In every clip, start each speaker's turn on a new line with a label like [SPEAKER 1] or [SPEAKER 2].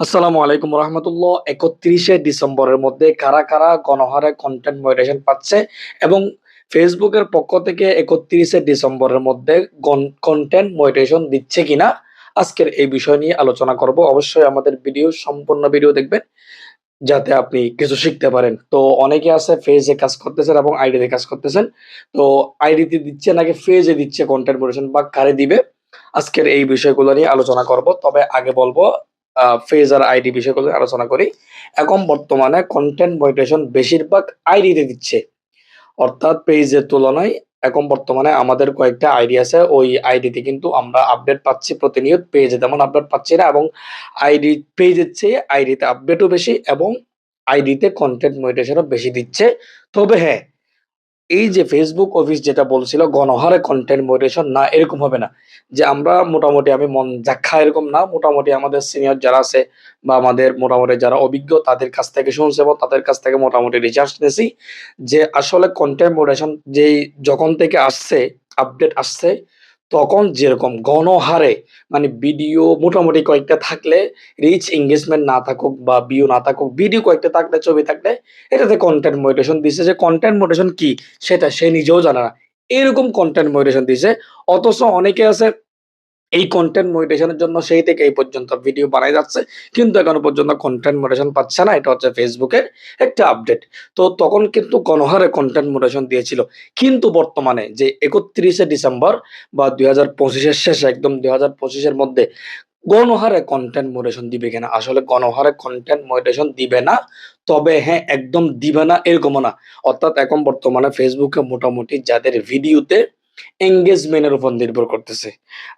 [SPEAKER 1] আসসালামু আলাইকুম রহমতুল্লাহ। একত্রিশে ডিসেম্বরের মধ্যে কারা কারা গণহারে কন্টেন্ট মডারেশন পাচ্ছে এবং ফেসবুকের পক্ষ থেকে একত্রিশে ডিসেম্বরের মধ্যে কন্টেন্ট মডারেশন দিচ্ছে কিনা, আজকের এই বিষয় নিয়ে আলোচনা করব। অবশ্যই আমাদের ভিডিও সম্পূর্ণ ভিডিও দেখবেন, যাতে আপনি কিছু শিখতে পারেন। তো অনেকে আছে ফেজে কাজ করতেছেন এবং আইডিতে কাজ করতেছেন। তো আইডিতে দিচ্ছে নাকি ফেজে দিচ্ছে কন্টেন্ট মডারেশন বা কারে দিবে, আজকের এই বিষয়গুলো নিয়ে আলোচনা করব। তবে আগে বলব ফেজ আর আইডি বিষয়গুলো আলোচনা করি। এখন বর্তমানে কন্টেন্ট মনিটেশন বেশিরভাগ আইডিতে দিচ্ছে। অর্থাৎ পেজের তুলনায় এখন বর্তমানে আমাদের কয়েকটা আইডি আছে। ওই আইডিতে কিন্তু আমরা আপডেট পাচ্ছি প্রতিনিয়ত। পেজে তেমন আপডেট পাচ্ছি না এবং আইডি পেজের চেয়ে আইডিতে আপডেটও বেশি এবং আইডিতে কন্টেন্ট মনিটেশনও বেশি দিচ্ছে। তবে হ্যাঁ এই যে ফেসবুক অফিস যেটা বলছিল, গণহারে কন্টেন্ট মডারেশন না, এরকম হবে না। যে আমরা মোটামুটি আমি মন দেখা এরকম না, মোটামুটি আমাদের সিনিয়র যারা আছে বা আমাদের মোটামুটি যারা অভিজ্ঞ, তাদের কাছ থেকে শুনছে এবং তাদের কাছ থেকে মোটামুটি রিচার্জ নিয়েছি যে আসলে কন্টেন্ট মডারেশন যেই যখন থেকে আসছে আপডেট আসছে তখন যেরকম গণহারে মানে ভিডিও মোটামুটি কয়েকটা থাকলে রিচ এঙ্গেজমেন্ট না থাকুক বা ভিউ না থাকুক ভিডিও কয়েকটা থাকলে, ছবি থাকলে, এটাতে কন্টেন্ট মোটিভেশন দিছে। যে কন্টেন্ট মোটিভেশন কি? সেটা সে নিজেও জানে না। এরকম কন্টেন্ট মোটিভেশন দিছে। অথচ অনেকে আছে এই কন্টেন্ট মনিটেশনের জন্য সেই থেকে এই পর্যন্ত ভিডিও বানাই যাচ্ছে। কিন্তু এখনও পর্যন্ত কন্টেন্ট মনিটেশন পাচ্ছে না, এটা হচ্ছে ফেসবুকের একটা আপডেট তো তখন কিন্তু গণহারে কন্টেন্ট মনিটেশন দিয়েছিল। কিন্তু বর্তমানে যে একত্রিশে ডিসেম্বর বা দুই হাজার পঁচিশের শেষে, একদম দুই হাজার পঁচিশের মধ্যে গণহারে কন্টেন্ট মনিটেশন দিবে কিনা? আসলে গণহারে কন্টেন্ট মনিটেশন দিবে না, তবে হ্যাঁ একদম দিবে না, এরকমও না। অর্থাৎ এখন বর্তমানে ফেসবুকে মোটামুটি যাদের ভিডিওতে এঙ্গেজমেন্টের উপর নির্ভর করতেছে।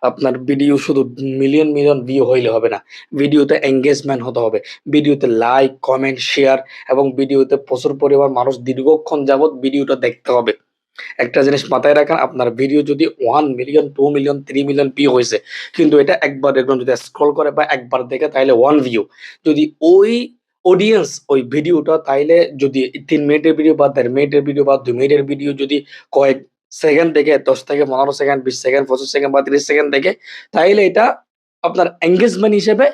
[SPEAKER 1] আপনার ভিডিও শুধু মিলিয়ন মিলিয়ন ভিউ হইলে হবে না। ভিডিওতে এঙ্গেজমেন্ট হতে হবে। ভিডিওতে লাইক কমেন্ট শেয়ার এবং ভিডিওতে প্রচুর পরিমাণ মানুষ দীর্ঘক্ষণ যাবৎ ভিডিওটা দেখতে হবে। একটা জিনিস মাথায় রাখেন, আপনার ভিডিও যদি one million two million three million view হয়েছে কিন্তু এটা একবার যদি স্ক্রল করে বা একবার দেখে, তাহলে ওয়ান ভিউ যদি ওই অডিয়েন্স ওই ভিডিওটা তাইলে যদি তিন মিনিটের ভিডিও বা দেড় মিনিটের ভিডিও বা দুই মিনিটের ভিডিও যদি কয়েক সেকেন্ড দেখে, দশ থেকে পনেরো সেকেন্ড বিশ সেকেন্ড পঁচিশ সেকেন্ড বা তিরিশ সেকেন্ড দেখে, তাইলে এটা আপনার এঙ্গেজমেন্ট হিসেবে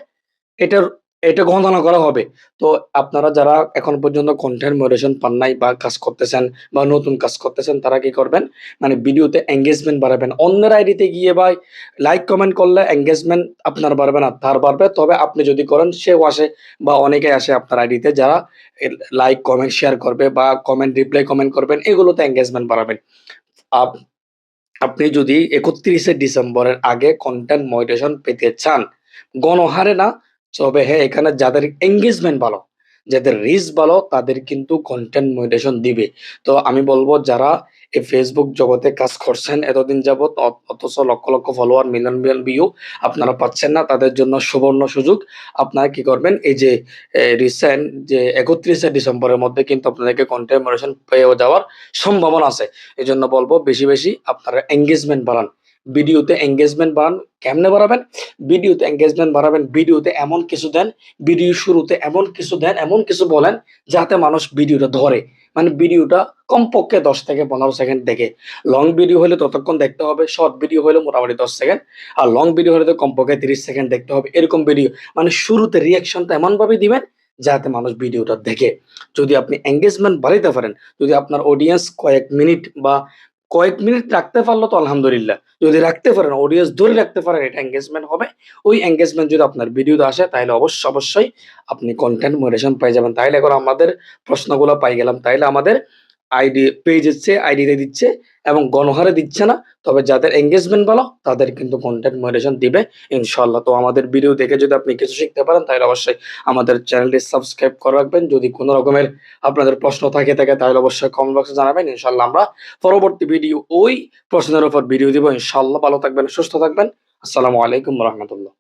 [SPEAKER 1] এটার, এটা গণনা করা হবে। তো আপনারা যারা এখন পর্যন্ত কন্টেন্ট মডারেশন পান নাই বা কাজ করতেছেন বা নতুন কাজ করতেছেন, তারা কি করবেন? মানে ভিডিওতে এঙ্গেজমেন্ট বাড়াবেন। অন্যের আইডিতে গিয়ে ভাই লাইক কমেন্ট করলে এঙ্গেজমেন্ট আপনার বাড়বে না, তার বাড়বে। তবে আপনি যদি করেন, সেও আসে বা অনেকে আসে আপনার আইডিতে যারা লাইক কমেন্ট শেয়ার করবে বা কমেন্ট রিপ্লাই কমেন্ট করবেন, এগুলোতে এঙ্গেজমেন্ট বাড়াবেন। আপনি যদি একত্রিশে ডিসেম্বরের আগে কন্টেন্ট মনিটেশন পেতে চান, গণহারে না, তবে হ্যাঁ এখানে যাদের এঙ্গেজমেন্ট ভালো যাদের রিচ ভালো, তাদের কিন্তু কন্টেন্ট মনিটেশন দিবে। তো আমি বলব, যারা এই ফেসবুক জগতে কাজ করছেন এতদিন যাবত অথচ lakh lakh follower million million view আপনারা পাচ্ছেন না, তাদের জন্য সুবর্ণ সুযোগ। আপনারা কি করবেন, এই যে রিসেন্ট যে একত্রিশে ডিসেম্বরের মধ্যে কিন্তু আপনাদেরকে কন্টেন্ট মনিটেশন পেয়ে যাওয়ার সম্ভাবনা আছে। এই জন্য বলব, বেশি বেশি আপনারা এঙ্গেজমেন্ট বাড়ান। ভিডিওতে এঙ্গেজমেন্ট বাড়ান, কেমনে বাড়াবেন? ভিডিওতে এঙ্গেজমেন্ট বাড়াবেন, ভিডিওতে এমন কিছু দেন, ভিডিও শুরুতে এমন কিছু দেন, এমন কিছু বলেন, যাতে মানুষ ভিডিওটা ধরে। মানে ভিডিওটা কমপক্ষে দশ থেকে পনেরো সেকেন্ড দেখে। লং ভিডিও হলে ততক্ষণ দেখতে হবে শর্ট ভিডিও হলে মোটামুটি দশ সেকেন্ড। আর লং ভিডিও হলে তো কমপক্ষে তিরিশ সেকেন্ড দেখতে হবে, এরকম ভিডিও মানে শুরুতে রিয়াকশনটা এমনভাবে দিবেন, যাতে মানুষ ভিডিওটা দেখে। যদি আপনি এঙ্গেজমেন্ট বাড়াইতে পারেন, যদি আপনার অডিয়েন্স কয়েক মিনিট বা কয়েক মিনিট রাখতে পারল তো আলহামদুলিল্লাহ। যদি রাখতে পারেন অডিয়েন্স ধরে রাখতে পারেন, এটা এঙ্গেজমেন্ট হবে। ওই এঙ্গেজমেন্ট যদি আপনার ভিডিওতে আসে, তাহলে অবশ্যই অবশ্যই আপনি কন্টেন্ট মোডেশন পাই যাবেন। তাহলে এখন আমাদের প্রশ্নগুলো পাই গেলাম। তাইলে আমাদের আইডি পেজ দিচ্ছে আইডিতে দিচ্ছে এবং গণহারে দিচ্ছে না। তবে যাদের এঙ্গেজমেন্ট ভালো, তাদের কিন্তু কন্টেন্ট মডারেশন দিবে ইনশাল্লাহ তো আমাদের ভিডিও দেখে যদি আপনি কিছু শিখতে পারেন, তাহলে অবশ্যই আমাদের চ্যানেলটি সাবস্ক্রাইব করে রাখবেন। যদি কোনো রকমের আপনাদের প্রশ্ন থাকে থাকে, তাহলে অবশ্যই কমেন্ট বক্সে জানাবেন। ইনশাল্লাহ আমরা পরবর্তী ভিডিও ওই প্রশ্নের উপর ভিডিও দিব। ইনশাল্লাহ ভালো থাকবেন, সুস্থ থাকবেন। আসসালামু আলাইকুম রহমতুল্লাহ।